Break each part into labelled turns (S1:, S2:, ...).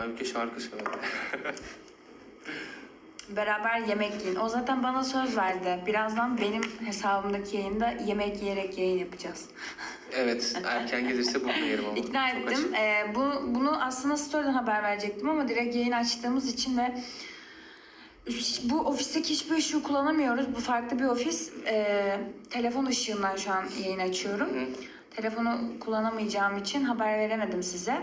S1: Halbuki şarkı söyledi.
S2: Beraber yemek yiyin. O zaten bana söz verdi. Birazdan benim hesabımdaki yayında yemek yiyerek yayın yapacağız.
S1: evet erken gelirse bunu yerim ama.
S2: İkna
S1: Çok
S2: ettim. Ee, bu, bunu aslında story'den haber verecektim ama direkt yayın açtığımız için ve bu ofisteki hiçbir ışığı kullanamıyoruz. Bu farklı bir ofis. Ee, telefon ışığından şu an yayın açıyorum. Telefonu kullanamayacağım için haber veremedim size.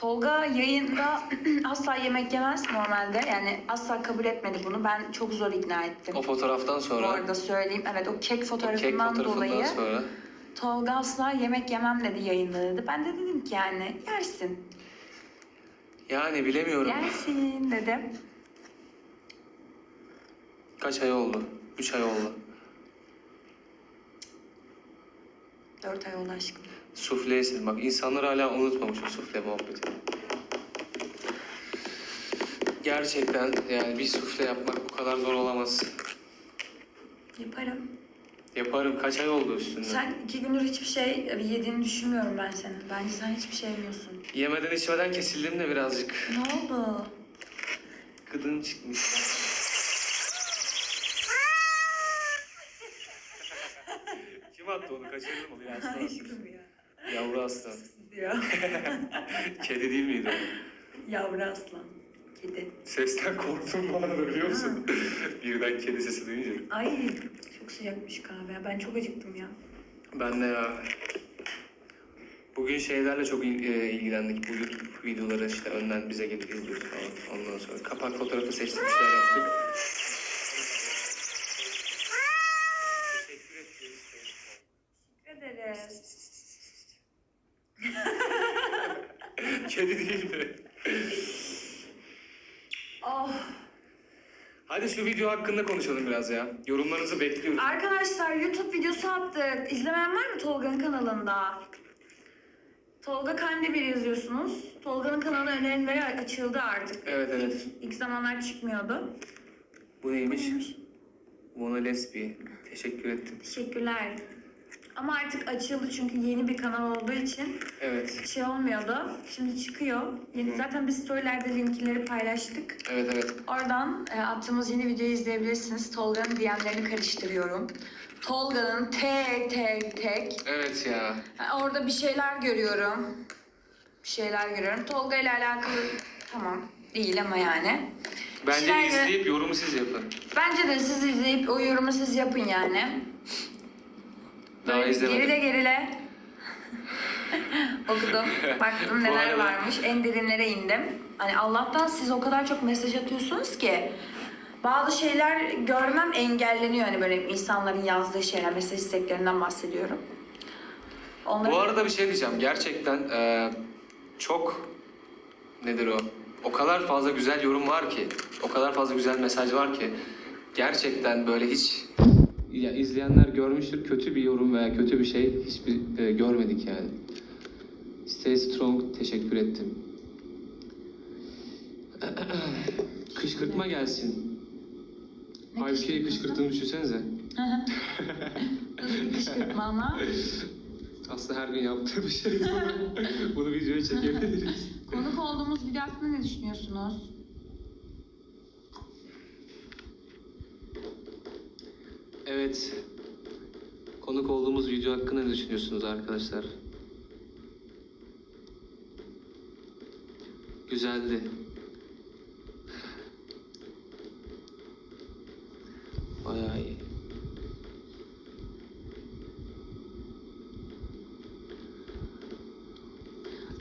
S2: Tolga yayında asla yemek yemez normalde. Yani asla kabul etmedi bunu. Ben çok zor ikna ettim.
S1: O fotoğraftan
S2: Bu
S1: sonra,
S2: arada söyleyeyim. Evet o kek
S1: o kek
S2: fotoğrafından
S1: fotoğrafından
S2: dolayı
S1: sonra
S2: Tolga asla yemek yemem dedi yayında dedi. Ben de dedim ki yani yersin.
S1: yani bilemiyorum.
S2: Yersin dedim.
S1: Kaç ay oldu? 3 ay oldu.
S2: Dört ay oldu aşkım.
S1: Sufleyesin. Bak insanlar hala unutmamış bu sufle muhabbeti. Gerçekten yani bir sufle yapmak bu kadar zor olamaz.
S2: Yaparım.
S1: Yaparım. Kaç ay oldu üstünde?
S2: Sen iki gündür hiçbir şey yediğini düşünmüyorum ben senin. Bence sen hiçbir şey yemiyorsun.
S1: Yemeden içmeden kesildim de birazcık.
S2: Ne oldu?
S1: Gıdın çıkmış. Kim attı onu? Kaçırdın mı? Yansın
S2: Aşkım ya.
S1: Yavru aslan.
S2: Diyor.
S1: Kedi değil miydi o?
S2: Yavru aslan. Kedi.
S1: Sesten korktum bu arada biliyor musun? Birden kedi sesi duyunca.
S2: Ay çok sıcakmış kahve. Ben çok acıktım ya.
S1: Ben de ya. Bugün şeylerle çok il- e, ilgilendik. Bu YouTube videoları işte önden bize gelip izliyoruz falan. Ondan sonra kapak fotoğrafı seçtik, bir şeyler yaptık. Teşekkür
S2: Teşekkür ederiz.
S1: Kedi değil mi?
S2: Oh.
S1: Hadi şu video hakkında konuşalım biraz ya. Yorumlarınızı bekliyoruz.
S2: Arkadaşlar YouTube videosu attık. İzlemeyen var mı Tolga'nın kanalında? Tolga Kandemir yazıyorsunuz. Tolga'nın kanalı önerileri açıldı artık.
S1: Evet evet.
S2: İlk, ilk zamanlar çıkmıyordu.
S1: Bu neymiş? Mona Lesbi. Teşekkür ettim.
S2: Teşekkürler. Ama artık açıldı çünkü yeni bir kanal olduğu için
S1: Evet.
S2: şey olmuyordu. Şimdi çıkıyor. Yeni, zaten biz storylerde linkleri paylaştık.
S1: Evet evet.
S2: Oradan e, attığımız yeni videoyu izleyebilirsiniz. Tolga'nın DM'lerini karıştırıyorum. Tolga'nın tek tek tek.
S1: Evet ya.
S2: Ha, orada bir şeyler görüyorum. Bir şeyler görüyorum. Tolga ile alakalı tamam değil ama yani.
S1: Bence
S2: Şeyler-
S1: izleyip yorumu siz yapın.
S2: Bence de siz izleyip o yorumu siz yapın yani.
S1: Daha
S2: Böyle
S1: izlemedim.
S2: Gerile gerile. Okudum. Baktım neler
S1: arada-
S2: varmış. En derinlere indim. Hani Allah'tan siz o kadar çok mesaj atıyorsunuz ki bazı şeyler görmem engelleniyor. Hani böyle insanların yazdığı şeyler, mesaj isteklerinden bahsediyorum. Onları
S1: Bu arada bir şey diyeceğim. Gerçekten eee, çok nedir o? O kadar fazla güzel yorum var ki, o kadar fazla güzel mesaj var ki gerçekten böyle hiç ya izleyenler görmüştür kötü bir yorum veya kötü bir şey hiçbir e, görmedik yani. Stay strong teşekkür ettim. Kışkırtma gelsin.
S2: Ne kışkırtması?
S1: kışkırttığını düşünsenize.
S2: Kışkırtma ama.
S1: Aslında her gün yaptığı bir şey. Bunu videoya çekebiliriz.
S2: Konuk olduğumuz video hakkında ne düşünüyorsunuz?
S1: Evet. Konuk olduğumuz video hakkında ne düşünüyorsunuz arkadaşlar? Güzeldi. Bayağı iyi.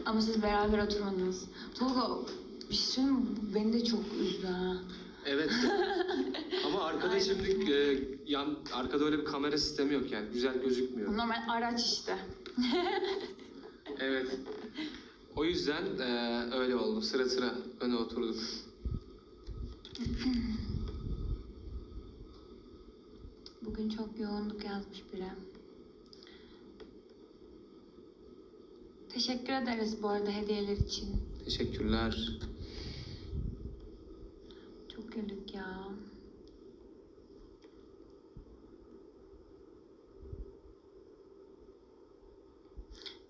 S2: Ama siz beraber oturmadınız. Tolga bir şey söyleyeyim mi? Beni de çok üzdü ha.
S1: Evet. Ama arkada şimdi e, yan arkada öyle bir kamera sistemi yok yani. Güzel gözükmüyor.
S2: Normal araç işte.
S1: Evet. O yüzden e, öyle oldu. Sıra sıra öne oturduk.
S2: Bugün çok yoğunluk yazmış biri. Teşekkür ederiz bu arada hediyeler için.
S1: Teşekkürler.
S2: Çok güldük ya.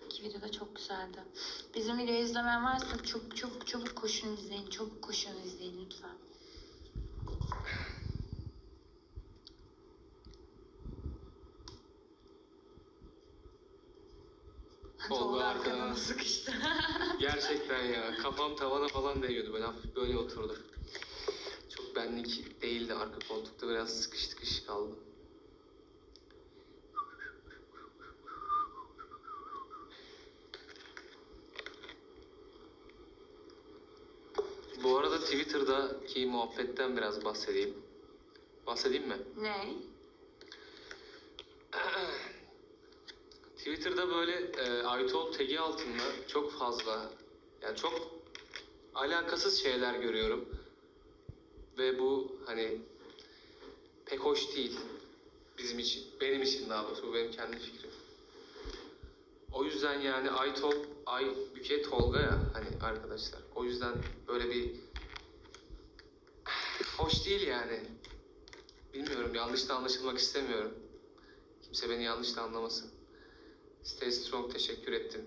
S2: İki video da çok güzeldi. Bizim videoyu izlemeyen varsa çok çok çabuk koşun izleyin. Çabuk koşun izleyin lütfen.
S1: Tolga arkadan.
S2: sıkıştı.
S1: Gerçekten ya. Kafam tavana falan değiyordu. Ben hafif böyle oturdum. Çok benlik değildi. Arka koltukta biraz sıkış tıkış kaldım. Bu arada Twitter'daki muhabbetten biraz bahsedeyim. Bahsedeyim mi?
S2: ne?
S1: Twitter'da böyle e, Aytol tagi altında çok fazla yani çok alakasız şeyler görüyorum. Ve bu hani pek hoş değil bizim için. Benim için daha doğrusu bu benim kendi fikrim. O yüzden yani Aytol, Aybüke Tolga ya hani arkadaşlar. O yüzden böyle bir hoş değil yani. Bilmiyorum yanlış da anlaşılmak istemiyorum. Kimse beni yanlış da anlamasın. Stay strong teşekkür ettim.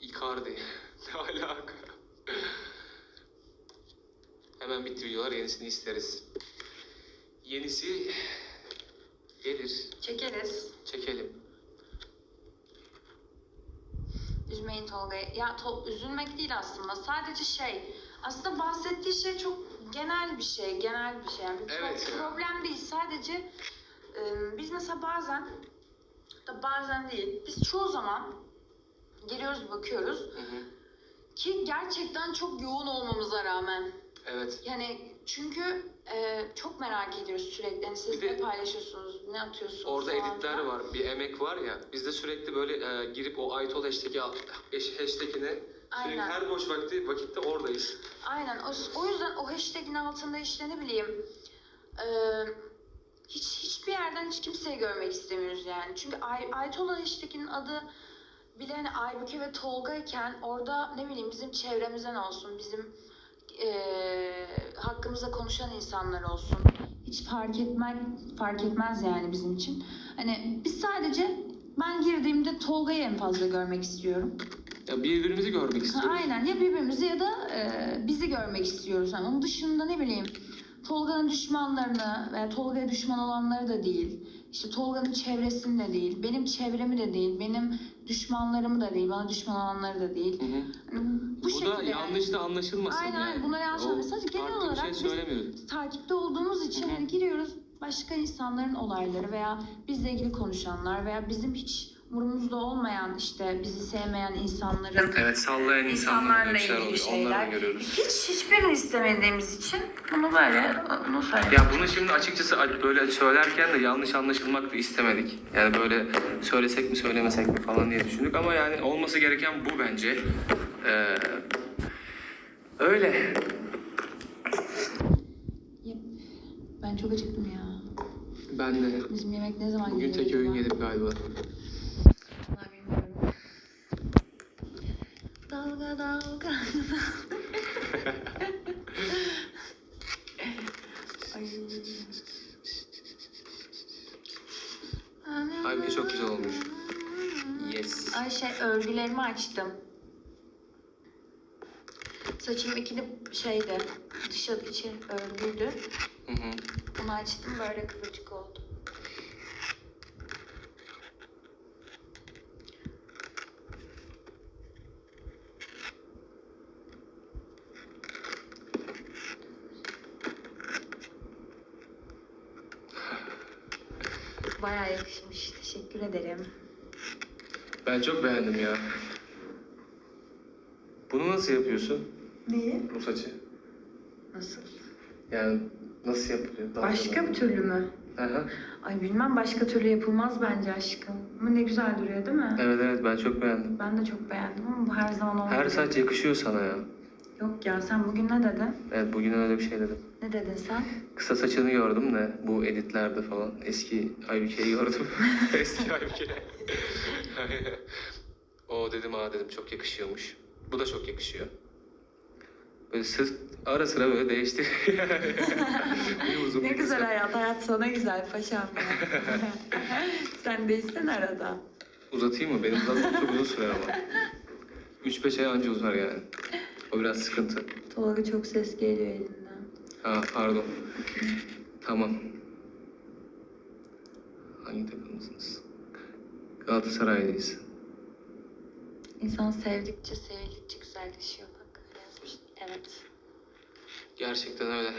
S1: Icardi. ne alaka? Hemen bitti videolar yenisini isteriz. Yenisi
S2: Üzmeyin Tolga'yı. Ya to- üzülmek değil aslında. Sadece şey. Aslında bahsettiği şey çok genel bir şey. Genel bir şey. Yani
S1: Evet ya.
S2: problem değil. Sadece e, biz mesela bazen da bazen değil. Biz çoğu zaman giriyoruz bakıyoruz
S1: Hı hı.
S2: ki gerçekten çok yoğun olmamıza rağmen
S1: Evet.
S2: yani çünkü çok merak ediyoruz sürekli. Yani siz
S1: Bir de-
S2: ne paylaşıyorsunuz, ne atıyorsunuz
S1: Orada
S2: falan
S1: editler
S2: filan.
S1: var, bir emek var ya. Biz de sürekli böyle e, girip o Aytol hashtag'i hash- hashtag'ine sürekli
S2: Aynen.
S1: her boş vakti vakitte oradayız.
S2: Aynen. O, o yüzden o hashtag'in altında işte ne bileyim e, hiç hiçbir yerden hiç kimseyi görmek istemiyoruz yani. Çünkü Ay, Aytola hashtag'in adı bile hani Aybüke ve Tolga iken orada ne bileyim bizim çevremizden olsun, bizim e, hakkımızda konuşan insanlar olsun. Hiç fark etmek fark etmez yani bizim için. Hani biz sadece ben girdiğimde Tolga'yı en fazla görmek istiyorum.
S1: Ya birbirimizi görmek istiyoruz.
S2: aynen ya birbirimizi ya da e, bizi görmek istiyoruz. Yani onun dışında ne bileyim Tolga'nın düşmanlarını veya Tolga'ya düşman olanları da değil. İşte Tolga'nın çevresini de değil. Benim çevremi de değil. Benim düşmanlarımı da değil. Bana düşman olanları da değil.
S1: Hı hı.
S2: Hani bu,
S1: Bu,
S2: şekilde
S1: da yanlış da anlaşılmasın
S2: Aynen,
S1: yani.
S2: bunlar yanlış anlaşılmasın. Sadece genel olarak
S1: şey
S2: biz- takipte olduğumuz için
S1: Hı hı.
S2: hani giriyoruz başka insanların olayları veya bizle ilgili konuşanlar veya bizim hiç umurumuzda olmayan işte bizi sevmeyen insanların
S1: Evet sallayan
S2: insanlarla ilgili şeyler. Hiç hiçbirini istemediğimiz için bunu böyle bunu söyledim.
S1: Ya bunu şimdi açıkçası böyle söylerken de yanlış anlaşılmak da istemedik. Yani böyle söylesek mi söylemesek mi falan diye düşündük ama yani olması gereken bu bence. Ee, öyle.
S2: Ben çok acıktım ya.
S1: Ben de
S2: Bizim yemek ne zaman
S1: bugün tek öğün yedim galiba.
S2: Vallahi bilmiyorum. Dalga dalga. Ay.
S1: Halbuki çok güzel olmuş. Yes.
S2: Ay şey örgülerimi açtım. Saçım ikili şeydi. Dışa içi örgüydü.
S1: Hı hı.
S2: Bunu açtım böyle kıvırcık oldu. Bayağı yakışmış. Teşekkür ederim.
S1: Ben çok beğendim ya. Bunu nasıl yapıyorsun?
S2: Neyi?
S1: Bu saçı.
S2: Nasıl?
S1: Yani nasıl yapılıyor? Daha
S2: Başka bir türlü mü?
S1: Aha.
S2: Ay bilmem başka türlü yapılmaz bence aşkım. Ama ne güzel duruyor değil mi?
S1: Evet evet ben çok beğendim.
S2: Ben de çok beğendim ama bu her zaman olmuyor.
S1: Her saç yakışıyor sana ya.
S2: Yok ya sen bugün ne dedin?
S1: Evet bugün öyle bir şey dedim.
S2: Ne dedin sen?
S1: Kısa saçını gördüm de bu editlerde falan. Eski Aybüke'yi gördüm. Eski Aybüke. o dedim aa dedim çok yakışıyormuş. Bu da çok yakışıyor. Böyle sırt ara sıra böyle değişti.
S2: Ne güzel hayat. Hayat sana güzel paşam. Sen değişsen arada.
S1: Uzatayım mı? Benim zaten çok uzun sürer ama. 3-5 ay anca uzar yani. O biraz sıkıntı.
S2: Tolga çok ses geliyor elinden.
S1: Ha pardon. Tamam. Hangi takımlısınız? Galatasaraylıyız.
S2: İnsan sevdikçe sevildikçe güzelleşiyor bak. Öyle yazmış. Evet.
S1: Gerçekten öyle.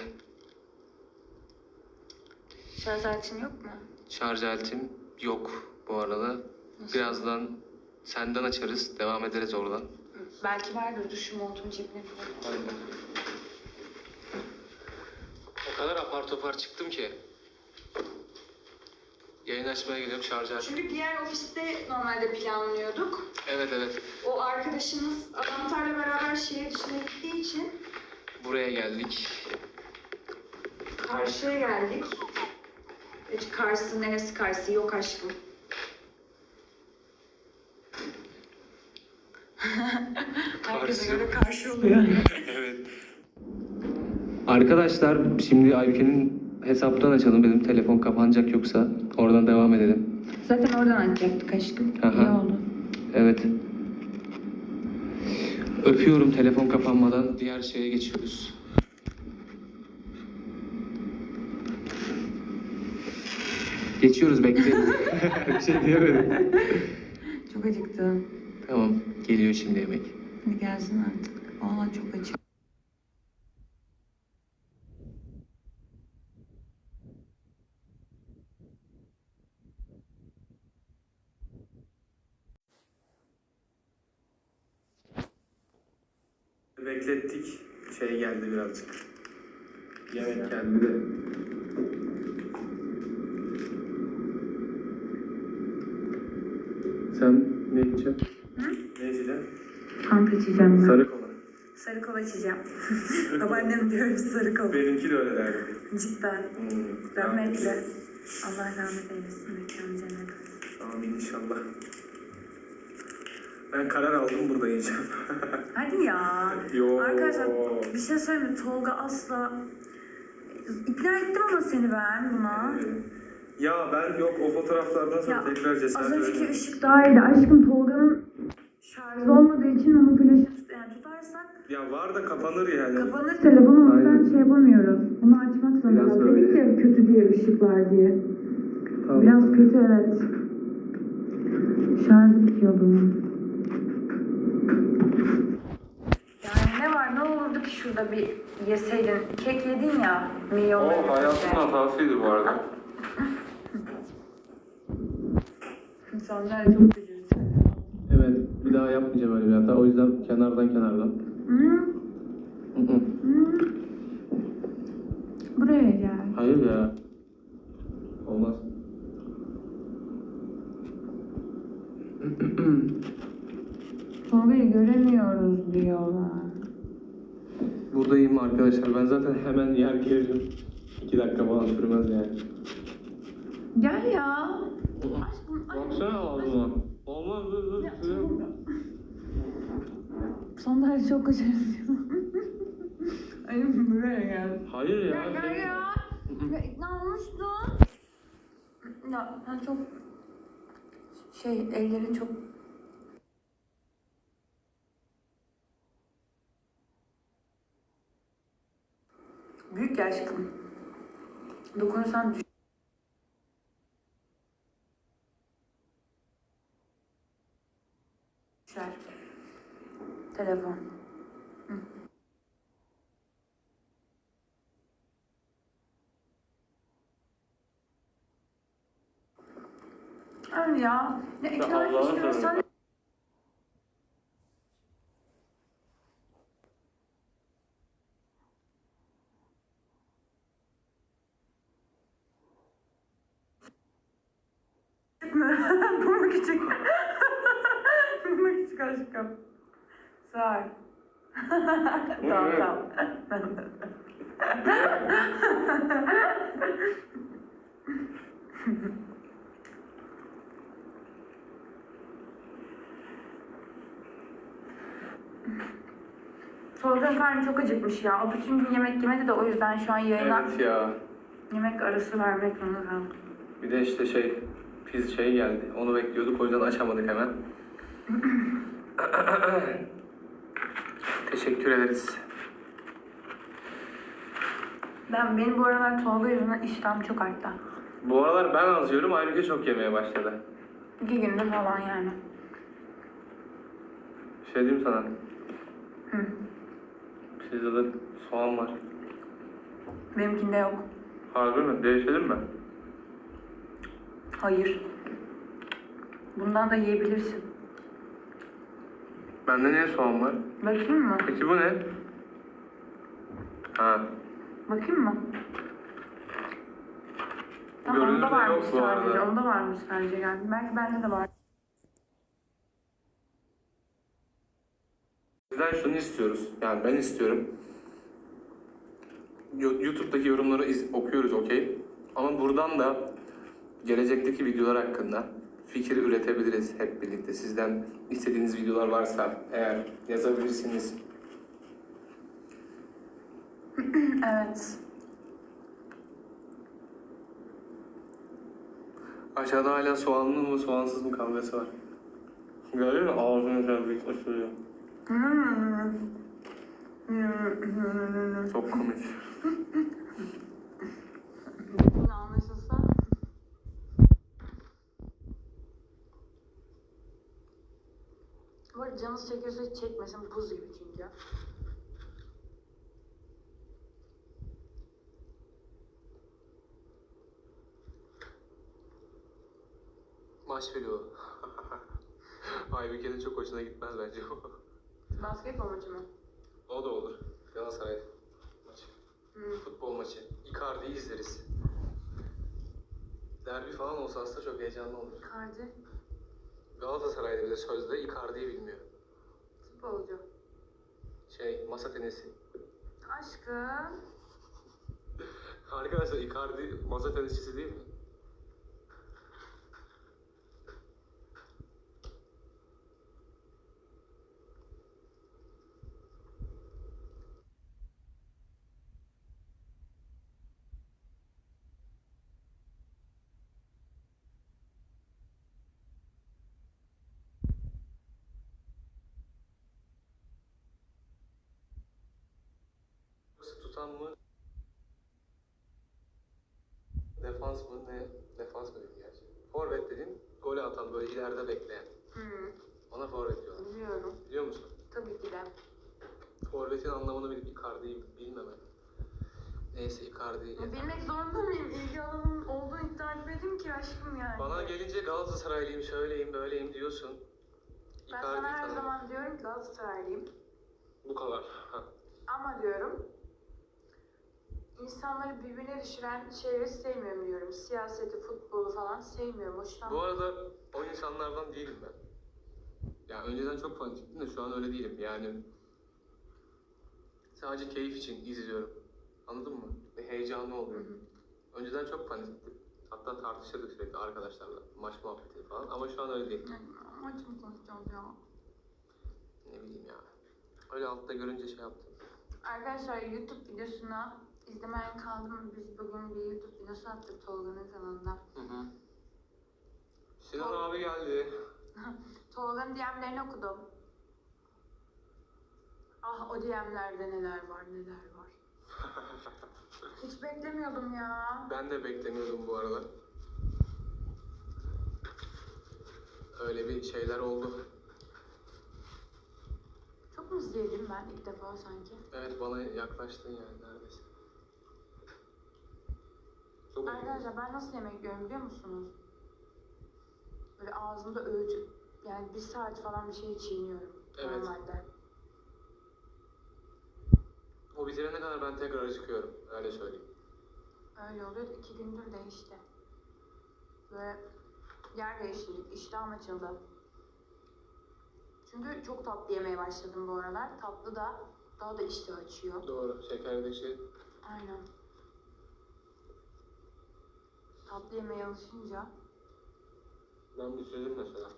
S2: Şarj aletin yok mu?
S1: Şarj aletim yok bu arada. Birazdan senden açarız. Devam ederiz oradan.
S2: Belki vardır. Dur şu montun cebine koy.
S1: Hadi bakalım. O kadar apar topar çıktım ki. Yayın açmaya geliyorum şarj aletim.
S2: Çünkü diğer ofiste normalde planlıyorduk.
S1: Evet evet.
S2: O arkadaşımız Adamtar'la beraber şehir dışına gittiği için
S1: Buraya geldik.
S2: karşıya geldik. Hiç Kars'ın neresi Kars'ı yok aşkım. Herkese göre karşı oluyor.
S1: evet. Arkadaşlar şimdi Aybüke'nin hesaptan açalım. Benim telefon kapanacak yoksa. Oradan devam edelim.
S2: Zaten oradan açacaktık aşkım.
S1: Aha.
S2: İyi oldu.
S1: Evet. Öpüyorum telefon kapanmadan. Diğer şeye geçiyoruz. Geçiyoruz bekleyin. Bir şey diyemedim.
S2: Çok acıktım.
S1: Tamam geliyor şimdi yemek.
S2: Hadi gelsin artık. Vallahi çok acıktım.
S1: Beklettik. Şey geldi birazcık. Yemek geldi de. Sen ne içeceksin?
S2: Pamp içeceğim ben.
S1: Sarı kola.
S2: Sarı kola içeceğim. Babaannem diyor sarı kola.
S1: Benimki de öyle derdi.
S2: Cidden.
S1: Hmm.
S2: Rahmetli. Allah rahmet eylesin. Mekanı cennet olsun.
S1: Amin inşallah. Ben karar aldım burada yiyeceğim.
S2: Hadi ya.
S1: Yo.
S2: Arkadaşlar bir şey söyleyeyim mi? Tolga asla... İkna ettim ama seni ben buna.
S1: ya ben yok o fotoğraflardan sonra
S2: Ya,
S1: tekrar cesaret
S2: Az önceki ışık daha iyiydi. Aşkım Tolga'nın şarjı olmadığı için onun flaşı yani tutarsak
S1: Ya var da kapanır yani.
S2: kapanır telefonu o yüzden
S1: Aynen.
S2: şey yapamıyoruz. Bunu açmak zorundayız.
S1: Biraz böyle.
S2: Dedik ya kötü diye ışıklar diye.
S1: Tamam.
S2: Biraz kötü evet. Şarjı bitiyor bunun. Yani ne var ne olurdu ki şurada bir yeseydin. Kek yedin ya milyonlar.
S1: O hayatın hatasıydı bu arada.
S2: İnsanlar çok üzüldü.
S1: Evet, bir daha yapmayacağım öyle bir hata. O yüzden kenardan kenardan.
S2: Buraya gel.
S1: Hayır ya. Olmaz.
S2: Tolga'yı göremiyoruz diyorlar.
S1: Buradayım arkadaşlar. Ben zaten hemen yer gelirim. İki dakika falan sürmez yani.
S2: Gel ya. Aşkım,
S1: Baksana ağzıma. Olmaz.
S2: Ya. Sandalye çok acıyor. Ay buraya gel.
S1: Hayır ya.
S2: Gel gel ya. Ya ikna olmuştun. Ya ben çok şey ellerin çok büyük ya aşkım. Dokunursan düş- düşer. Telefon. Öyle ya. Ne ikna
S1: seversen.
S2: Bu mu küçük? Bu mu küçük aşkım? Ol. tamam tamam. Tolga'nın karnı çok acıkmış ya. O bütün gün yemek yemedi de o yüzden şu an yayına
S1: Evet ya.
S2: yemek arası vermek zorunda.
S1: Bir de işte şey piz şey geldi. Onu bekliyorduk o yüzden açamadık hemen. Teşekkür ederiz.
S2: Ben benim bu aralar Tolga yüzünden iştahım çok arttı.
S1: Bu aralar ben az yiyorum, Aybüke çok yemeye başladı.
S2: İki gündür falan yani.
S1: Bir şey diyeyim sana.
S2: Hı.
S1: Pizzada soğan var.
S2: Benimkinde yok.
S1: Harbi mi? Değişelim mi?
S2: Hayır. Bundan da yiyebilirsin.
S1: Bende niye soğan var?
S2: Bakayım mı?
S1: Peki bu ne? Ha.
S2: Bakayım mı? Tamam, onda
S1: Görünürde
S2: varmış
S1: yok bu
S2: sadece. Onda varmış sadece geldi. Belki bende de var.
S1: Bizden şunu istiyoruz. Yani ben istiyorum. Yo- YouTube'daki yorumları iz- okuyoruz okey. Ama buradan da gelecekteki videolar hakkında fikir üretebiliriz hep birlikte. Sizden istediğiniz videolar varsa eğer yazabilirsiniz.
S2: Evet.
S1: Aşağıda hala soğanlı mı soğansız mı kahvesi var. Gördün mü? Ağzını şöyle bir açılıyor.
S2: Hmm. Hmm.
S1: Çok komik.
S2: Bunu anlaşılsa. Bu arada canınız çekiyorsa çekmesin buz gibi çünkü.
S1: Maç vlogu. Aybüke'nin çok hoşuna gitmez bence o.
S2: Basketbol maçı mı?
S1: O da olur. Galatasaray maçı.
S2: Hmm.
S1: Futbol maçı. Icardi'yi izleriz. Derbi falan olsa aslında çok heyecanlı olur.
S2: Icardi.
S1: Galatasaray'da bile sözde Icardi'yi bilmiyor.
S2: Futbolcu.
S1: Şey, masa tenisi.
S2: Aşkım.
S1: Arkadaşlar Icardi masa tenisçisi değil mi? Tutan mı? Defans mı ne? Defans mı dedim gerçi. Forvet dedin, golü atan böyle ileride bekleyen.
S2: Hmm.
S1: Ona forvet diyorlar.
S2: Biliyorum.
S1: Biliyor musun?
S2: Tabii ki de.
S1: Forvet'in anlamını bilip Icardi'yi bilmemem. Neyse Icardi.
S2: Ya Bilmek zorunda mıyım? İlgi alanım olduğunu iddia etmedim ki aşkım yani.
S1: Bana gelince Galatasaraylıyım, şöyleyim, böyleyim diyorsun.
S2: ben
S1: Icardi'yi
S2: sana her
S1: tanımam.
S2: zaman diyorum ki Galatasaraylıyım.
S1: Bu kadar. Ha.
S2: Ama diyorum insanları birbirine düşüren şeyleri sevmiyorum diyorum. Siyaseti, futbolu falan sevmiyorum.
S1: Bu
S2: Hoşlanmıyorum.
S1: arada o insanlardan değilim ben. Ya önceden çok fanatiktim de şu an öyle değilim. Yani sadece keyif için izliyorum. Anladın mı? Ve heyecanlı oluyorum. Önceden çok fanatiktim. Hatta tartışırdık sürekli arkadaşlarla. Maç muhabbeti falan. Ama şu an öyle değil.
S2: Maç mı konuşacağız ya?
S1: Ne bileyim ya. Öyle altta görünce şey yaptım.
S2: Arkadaşlar YouTube videosuna izlemeyen kaldı mı? Biz bugün bir YouTube videosu attık Tolga'nın kanalında.
S1: Hı hı. Sinan abi geldi.
S2: Tolga'nın DM'lerini okudum. Ah o DM'lerde neler var neler var. Hiç beklemiyordum ya.
S1: Ben de beklemiyordum bu arada. Öyle bir şeyler oldu.
S2: Çok mu izleyelim ben ilk defa sanki?
S1: Evet bana yaklaştın yani neredeyse. Çok
S2: Arkadaşlar ben nasıl yemek yiyorum biliyor musunuz? Böyle ağzımda öğütüp yani bir saat falan bir şey çiğniyorum
S1: Evet.
S2: normalde.
S1: O bitirene kadar ben tekrar acıkıyorum. Öyle söyleyeyim.
S2: Öyle oluyor iki gündür değişti. Böyle yer değiştirdik, iştahım açıldı. Çünkü çok tatlı yemeye başladım bu aralar. Tatlı da daha da iştah açıyor.
S1: Doğru. Şekerdeki şey.
S2: Aynen. Tatlı yemeye alışınca
S1: Ben bitirdim mesela.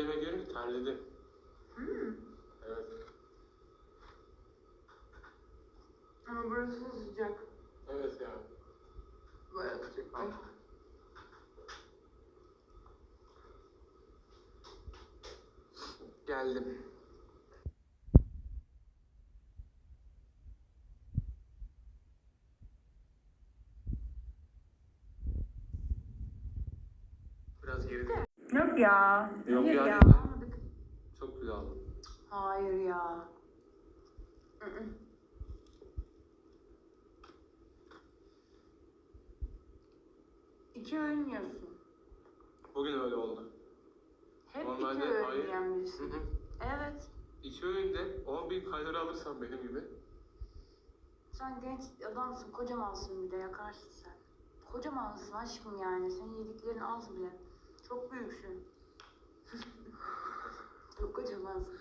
S1: yemek yerim ki terledim. Evet.
S2: Ama burası sıcak.
S1: Evet ya.
S2: Bayağı sıcak. Ay.
S1: Geldim. Biraz geride.
S2: Yok ya.
S1: Yok
S2: Hayır
S1: ya,
S2: ya. almadık.
S1: Çok aldım.
S2: Hayır ya. İki öğün yiyorsun.
S1: Bugün öyle oldu.
S2: Hep
S1: Normalde
S2: iki öğün
S1: hayır.
S2: yiyen
S1: Hı
S2: birisin.
S1: hı.
S2: Evet.
S1: İki öğünde 10 bin kalori alırsan benim gibi
S2: Sen genç adamsın, kocamansın bir de yakarsın sen. Kocamansın aşkım yani. Senin yediklerin az bile. Çok büyüksün. Çok kocamansın.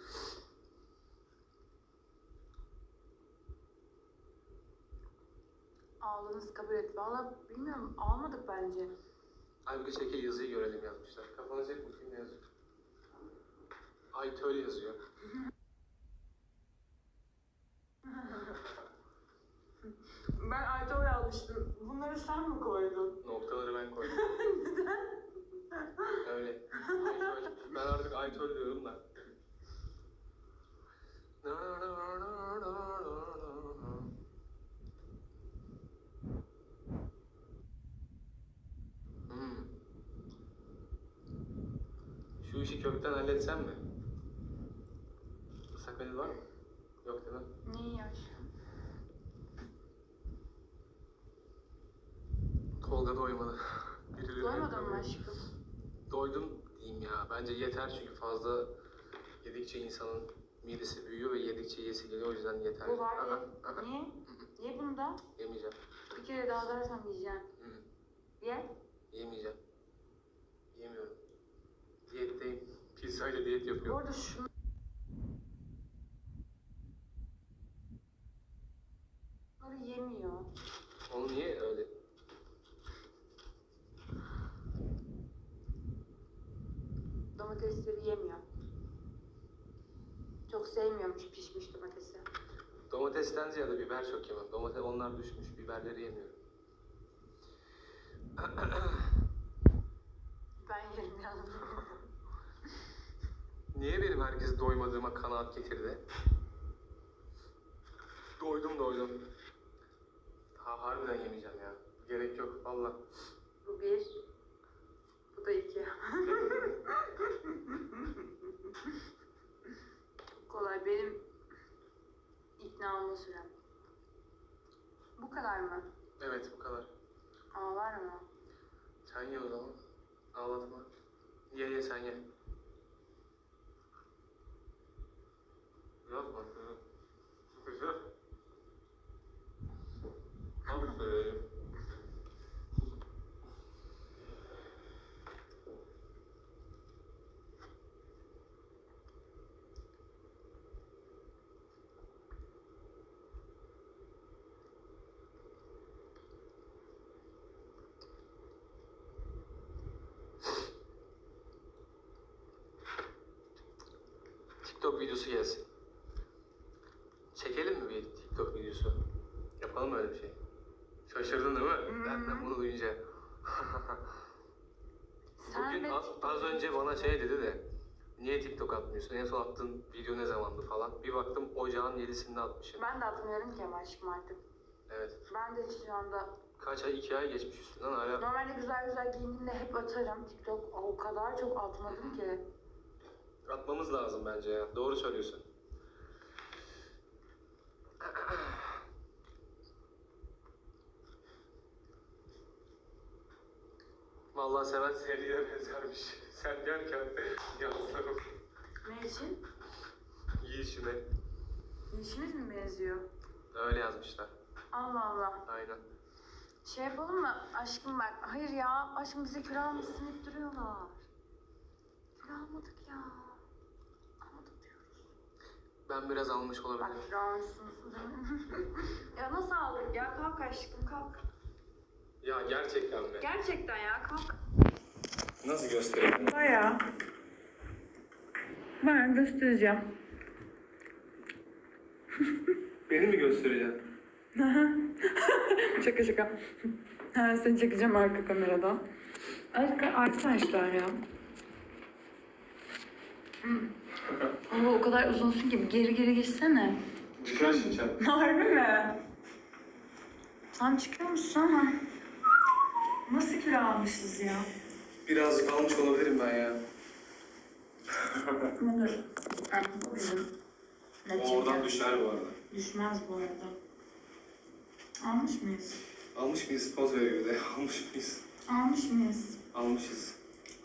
S2: Ağladınız kabul et. Valla bilmiyorum almadık bence.
S1: Halbuki şekil yazıyı görelim yazmışlar. Kafana çek bakayım ne yazıyor. Aytöl yazıyor.
S2: Ben Aytol yazmıştım. Bunları sen mi koydun?
S1: Noktaları ben koydum. Öyle. Aytöl. Ben artık Aytöl diyorum da. Hmm. Şu işi kökten halletsem mi? Islak mendil var mı? Yok değil mi?
S2: Neyi yaş?
S1: Tolga doymadı. Birileri
S2: Doymadın mı aşkım?
S1: Doydum diyeyim ya. Bence yeter çünkü fazla yedikçe insanın midesi büyüyor ve yedikçe yesi geliyor o yüzden yeter.
S2: Bu var ya. Niye? Ye bunu da.
S1: Yemeyeceğim.
S2: Bir kere daha dersem yiyeceksin.
S1: Hı,
S2: Ye.
S1: Yemeyeceğim. Yemiyorum. Diyetteyim. Pizza ile diyet yapıyorum.
S2: şunu... Bunları yemiyor.
S1: Onu niye öyle?
S2: Domatesleri yemiyor. Çok sevmiyormuş pişmiş domatesi.
S1: Domatesten ziyade biber çok yemem. Domates onlar düşmüş. Biberleri yemiyorum.
S2: Ben yerim ya.
S1: Niye benim herkes doymadığıma kanaat getirdi? Doydum doydum. Ha, harbiden yemeyeceğim ya. Gerek yok valla.
S2: Bu bir. Bu da iki. Kolay benim ikna olma sürem. Bu kadar mı?
S1: Evet bu kadar.
S2: Ağlar mı?
S1: Sen ye o zaman. Ağlatma. Ye ye sen ye. Yapma. Güzel. Aferin. TikTok videosu gelsin. Çekelim mi bir TikTok videosu? Yapalım mı öyle bir şey? Şaşırdın değil mi? Ben de bunu duyunca.
S2: Sen
S1: Bugün
S2: de
S1: a-
S2: TikTok
S1: az önce bana şey dedi de niye TikTok atmıyorsun? En son attığın video ne zamandı falan. Bir baktım ocağın 7'sinde atmışım.
S2: Ben de atmıyorum ki ama aşkım artık.
S1: Evet.
S2: Ben de şu anda
S1: Kaç ay? 2 ay geçmiş üstünden hala
S2: normalde güzel güzel giyindiğimde hep atarım. TikTok o kadar çok atmadım ki.
S1: atmamız lazım bence ya. Doğru söylüyorsun. Vallahi Seven seriye benzermiş. Sen derken yazlarım.
S2: Ne için?
S1: Yiyişime.
S2: İşimiz mi benziyor?
S1: Öyle yazmışlar.
S2: Allah Allah.
S1: Aynen.
S2: Şey yapalım mı? Aşkım bak. Hayır ya. Aşkım bize kilo almışsın hep duruyorlar. Kilo almadık ya. Almadık diyoruz.
S1: Ben biraz almış
S2: Bak
S1: olabilirim.
S2: kilo almışsınız değil mi? ya nasıl aldık ya? Kalk aşkım kalk.
S1: Ya gerçekten mi?
S2: Gerçekten ya kalk.
S1: Nasıl göstereyim?
S2: Baya. Ben göstereceğim.
S1: Beni mi göstereceksin?
S2: şaka şaka. Ha, seni çekeceğim arka kameradan. Arka, arkadaşlar ya. Hmm. Ama o kadar uzunsun ki geri geri geçsene.
S1: Çıkar şimdi
S2: Harbi mi? Sen çıkıyor musun? Ha? Nasıl kilo almışız ya?
S1: Birazcık almış olabilirim ben ya.
S2: Dur. Ha, bu bizim. Ne çeker?
S1: düşer bu arada.
S2: Düşmez bu arada. Almış mıyız?
S1: Almış mıyız? Poz veriyor bir de. Almış mıyız?
S2: Almış mıyız?
S1: Almışız.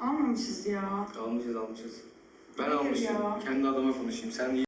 S2: Almamışız ya.
S1: Almışız almışız. Ben
S2: Hayır
S1: almışım.
S2: ya.
S1: Kendi adıma konuşayım. Sen